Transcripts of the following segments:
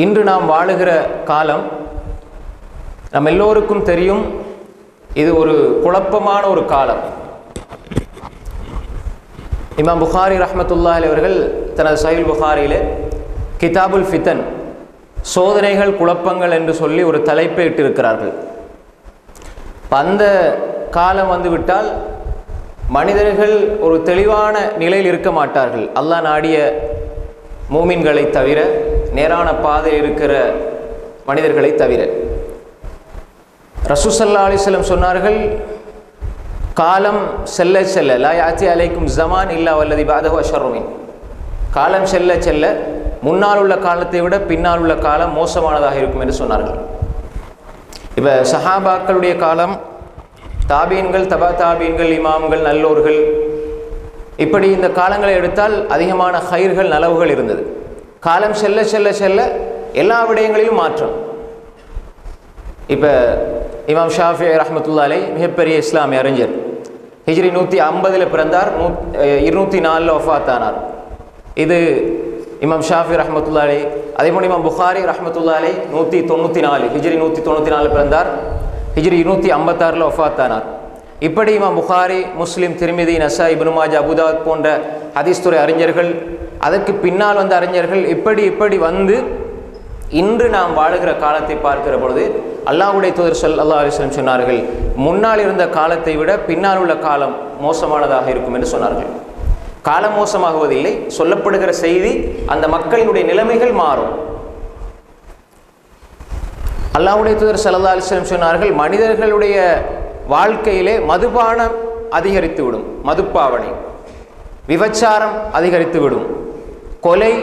இன்று நாம் வாழுகிற காலம் நம் எல்லோருக்கும் தெரியும் இது ஒரு குழப்பமான ஒரு காலம். இமாம் புகாரி ரஹ்மத்துல்லா அவர்கள் தனது சயில் புகாரியில் கிதாபுல் ஃபித்தன் சோதனைகள் குழப்பங்கள் என்று சொல்லி ஒரு தலைப்பை இட்டிருக்கிறார்கள். அந்த காலம் வந்துவிட்டால் மனிதர்கள் ஒரு தெளிவான நிலையில் இருக்க மாட்டார்கள். அல்லாஹ் நாடிய மூமின்களை தவிர நேரான பாதை இருக்கிற மனிதர்களை தவிர. ரசூசல்லா அலிஸ்லம் சொன்னார்கள் காலம் செல்ல செல்ல லா யாத்தி அலைக்கும் ஜமான் இல்லா வல்லதி பாதவ ஷர்மின் காலம் செல்ல செல்ல முன்னால் உள்ள காலத்தை விட பின்னால் உள்ள காலம் மோசமானதாக இருக்கும் என்று சொன்னார்கள். இப்போ சஹாபாக்களுடைய காலம் தாபீன்கள் தபா தாபீன்கள் இமாம்கள் நல்லோர்கள் இப்படி இந்த காலங்களை எடுத்தால் அதிகமான ஹைர்கள் நலவுகள் இருந்தது. காலம் செல்ல செல்ல செல்ல எல்லா விடயங்களிலும் மாற்றம். இப்போ இமாம் ஷாஃபி ரஹமத்துல்லாலே மிகப்பெரிய இஸ்லாமிய அறிஞர். ஹிஜ்ரி நூற்றி ஐம்பதில் பிறந்தார் நூ இருநூற்றி நாலில் ஒஃபாத்தானார் இது இமாம் ஷாஃபி ரஹமத்துல்லாலே அதே போல் இமாம் புகாரி ரஹமத்துல்லாலே நூற்றி தொண்ணூற்றி நாலு ஹிஜ்ரி நூற்றி தொண்ணூற்றி நாலு பிறந்தார் ஹிஜ்ரி இருநூற்றி ஐம்பத்தாறில் ஒஃபாத்தானார் இப்படி இமாம் புகாரி முஸ்லீம் திருமிதி நசா இபனுமாஜ் அபுதாத் போன்ற ஹதீஸ்துறை அறிஞர்கள் அதற்கு பின்னால் வந்த அறிஞர்கள் இப்படி இப்படி வந்து இன்று நாம் வாழுகிற காலத்தை பார்க்கிற பொழுது அல்லாஹுடைய தூதர் சொல் அல்லா அலிஸ்லம் சொன்னார்கள் முன்னால் இருந்த காலத்தை விட பின்னால் உள்ள காலம் மோசமானதாக இருக்கும் என்று சொன்னார்கள். காலம் மோசமாகுவதில்லை சொல்லப்படுகிற செய்தி அந்த மக்களினுடைய நிலைமைகள் மாறும். அல்லாஹுடைய தூதர் சல்லா அலிஸ்லம் சொன்னார்கள் மனிதர்களுடைய வாழ்க்கையிலே மதுபானம் அதிகரித்து விடும் மதுப்பாவனை. விபச்சாரம் அதிகரித்து விடும் கொலை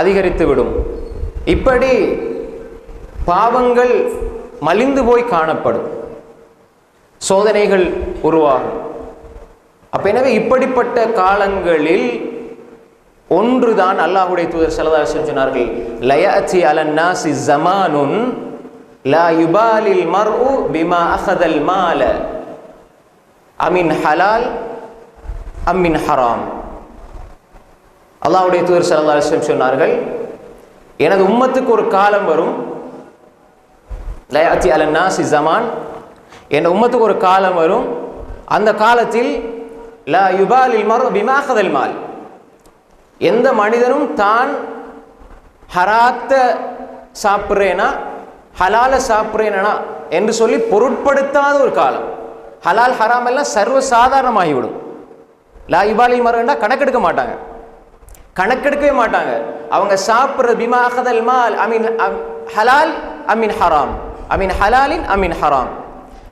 அதிகரித்துவிடும் இப்படி பாவங்கள் மலிந்து போய் காணப்படும். சோதனைகள் உருவாகும். அப்ப எனவே இப்படிப்பட்ட காலங்களில் ஒன்றுதான் அல்லாஹுடைய தூதர் சலதாசன் சொன்னார்கள் லயாச்சி அலன்னாசி ஜமானுன் லா யுபாலில் மர்உ பிமா அஹதல் மால. அமின் ஹலால் அம்மின் ஹராம். அல்லாவுடைய தூர் சல்லா அலிஸ்லம் சொன்னார்கள் எனது உம்மத்துக்கு ஒரு காலம் வரும். லயாத்தி அலன்னாசி ஜமான் என் உம்மத்துக்கு ஒரு காலம் வரும். அந்த காலத்தில் லா யுபாலில் மரு பிமாகதல் மால். எந்த மனிதனும் தான் ஹராத்த சாப்பிட்றேனா ஹலால சாப்பிட்றேனா என்று சொல்லி பொருட்படுத்தாத ஒரு காலம். ஹலால் ஹராம் எல்லாம் சர்வ சாதாரணமாகிவிடும். லா யுபாலில் மரம்னா கணக்கெடுக்க மாட்டாங்க. கணக்கெடுக்கவே மாட்டாங்க. அவங்க சாப்பிட்ற பிமாஹதல் மால் அமீன் ஹலால் அமீன் ஹராம் அமீன் ஹலாலின் அமீன் ஹராம்.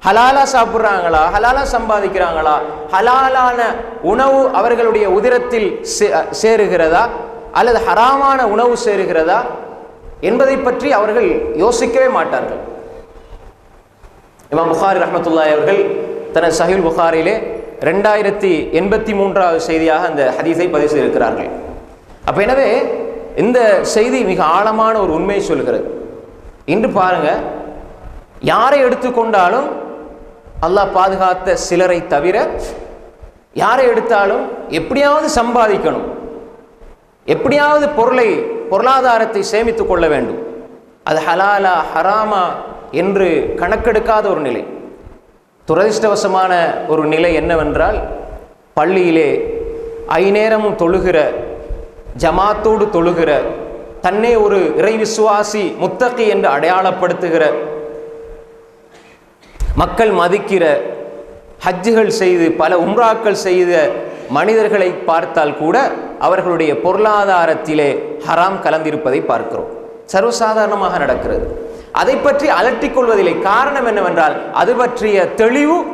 ஹலாலா சாப்பிட்றாங்களா? ஹலாலா சம்பாதிக்கிறாங்களா? ஹலாலான உணவு அவர்களுடைய உதிரத்தில் சேருகிறதா? அல்லது ஹராமான உணவு சேருகிறதா? என்பதை பற்றி அவர்கள் யோசிக்கவே மாட்டார்கள். இமாம் புகாரி ரஹமத்துல்லாய் அவர்கள் தனது சஹில் புகாரிலே ரெண்டாயிரத்தி எண்பத்தி மூன்றாவது செய்தியாக அந்த ஹதீஸை பதிவு செய்திருக்கிறார்கள். அப்போ எனவே இந்த செய்தி மிக ஆழமான ஒரு உண்மையை சொல்கிறது இன்று பாருங்க யாரை எடுத்துக்கொண்டாலும் அல்லாஹ் பாதுகாத்த சிலரை தவிர யாரை எடுத்தாலும் எப்படியாவது சம்பாதிக்கணும். எப்படியாவது பொருளை பொருளாதாரத்தை சேமித்துக் கொள்ள வேண்டும். அது ஹலாலா ஹராமா என்று கணக்கெடுக்காத ஒரு நிலை. துரதிருஷ்டவசமான ஒரு நிலை என்னவென்றால் பள்ளியிலே ஐநேரமும் தொழுகிற ஜமாத்தோடு தொழுகிற தன்னை ஒரு இறை விசுவாசி முத்தகி என்று அடையாளப்படுத்துகிற மக்கள் மதிக்கிற ஹஜ்ஜுகள் செய்து பல உம்ராக்கள் செய்த மனிதர்களை பார்த்தால் கூட அவர்களுடைய பொருளாதாரத்திலே ஹராம் கலந்திருப்பதை பார்க்கிறோம். சர்வசாதாரணமாக நடக்கிறது. அதை பற்றி அலட்டிக் கொள்வதில்லை. காரணம் என்னவென்றால் அது பற்றிய தெளிவு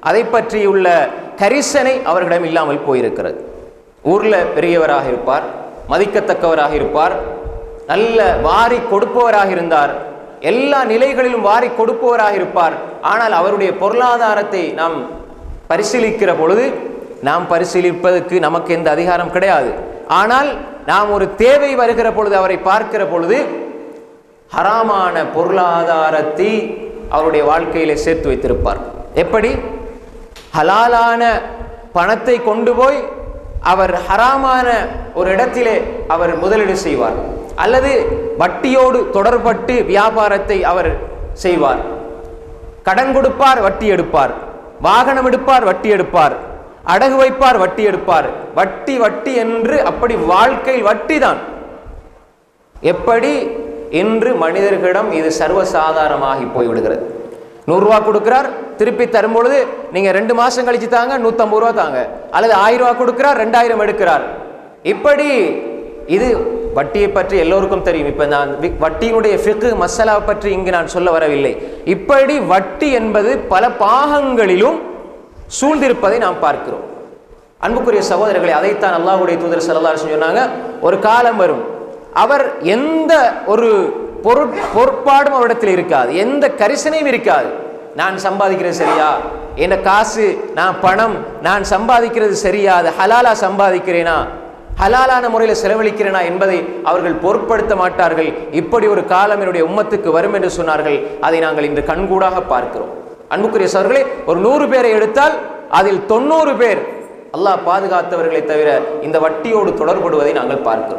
அதை பற்றியுள்ள கரிசனை அவர்களிடம் இல்லாமல் போயிருக்கிறது. ஊரில் பெரியவராக இருப்பார் மதிக்கத்தக்கவராக இருப்பார் நல்ல வாரி கொடுப்பவராக இருந்தார் எல்லா நிலைகளிலும் வாரி கொடுப்பவராக இருப்பார். ஆனால் அவருடைய பொருளாதாரத்தை நாம் பரிசீலிக்கிற பொழுது நாம் பரிசீலிப்பதற்கு நமக்கு எந்த அதிகாரம் கிடையாது. ஆனால் நாம் ஒரு தேவை வருகிற பொழுது அவரை பார்க்கிற பொழுது ஹராமான பொருளாதாரத்தை அவருடைய வாழ்க்கையிலே சேர்த்து வைத்திருப்பார். எப்படி? ஹலாலான பணத்தை கொண்டு போய் அவர் ஹராமான ஒரு இடத்திலே அவர் முதலீடு செய்வார். அல்லது வட்டியோடு தொடர்பட்டு வியாபாரத்தை அவர் செய்வார். கடன் கொடுப்பார் வட்டி எடுப்பார். வாகனம் எடுப்பார் வட்டி எடுப்பார். அடகு வைப்பார் வட்டி எடுப்பார். வட்டி வட்டி என்று அப்படி வாழ்க்கை வட்டி தான் எப்படி? இன்று மனிதர்களிடம் இது சர்வசாதாரணமாகி போய்விடுகிறது. நூறுரூவா கொடுக்கிறார் திருப்பி தரும்பொழுது நீங்கள் ரெண்டு மாதம் கழிச்சு தாங்க நூற்றம்பது ரூபா தாங்க. அல்லது ஆயிரம் ரூபா கொடுக்குறார் ரெண்டாயிரம் எடுக்கிறார். இப்படி இது வட்டியை பற்றி எல்லோருக்கும் தெரியும். இப்போ நான் வட்டியினுடைய ஃபிக்கு மசாலாவை பற்றி இங்கு நான் சொல்ல வரவில்லை. இப்படி வட்டி என்பது பல பாகங்களிலும் சூழ்ந்திருப்பதை நாம் பார்க்கிறோம். அன்புக்குரிய சகோதரர்களை அதைத்தான் அல்லாஹுடைய தூதர் ஸல்லல்லாஹு சொன்னாங்க. ஒரு காலம் வரும். அவர் எந்த ஒரு பொருட் அவரிடத்தில் இருக்காது. எந்த கரிசனையும் இருக்காது. நான் சம்பாதிக்கிறது சரியா? என்ன காசு நான் பணம் நான் சம்பாதிக்கிறது சரியா? அது ஹலாலா சம்பாதிக்கிறேனா? ஹலாலான முறையில் செலவழிக்கிறேனா என்பதை அவர்கள் பொருட்படுத்த மாட்டார்கள். இப்படி ஒரு காலம் என்னுடைய உம்மத்துக்கு வரும் என்று சொன்னார்கள். அதை நாங்கள் இன்று கண்கூடாக பார்க்கிறோம். அன்புக்குரிய சவர்களே ஒரு நூறு பேரை எடுத்தால் அதில் தொண்ணூறு பேர் அல்லாஹ் பாதுகாத்தவர்களை தவிர இந்த வட்டியோடு தொடர்படுவதை நாங்கள் பார்க்கிறோம்.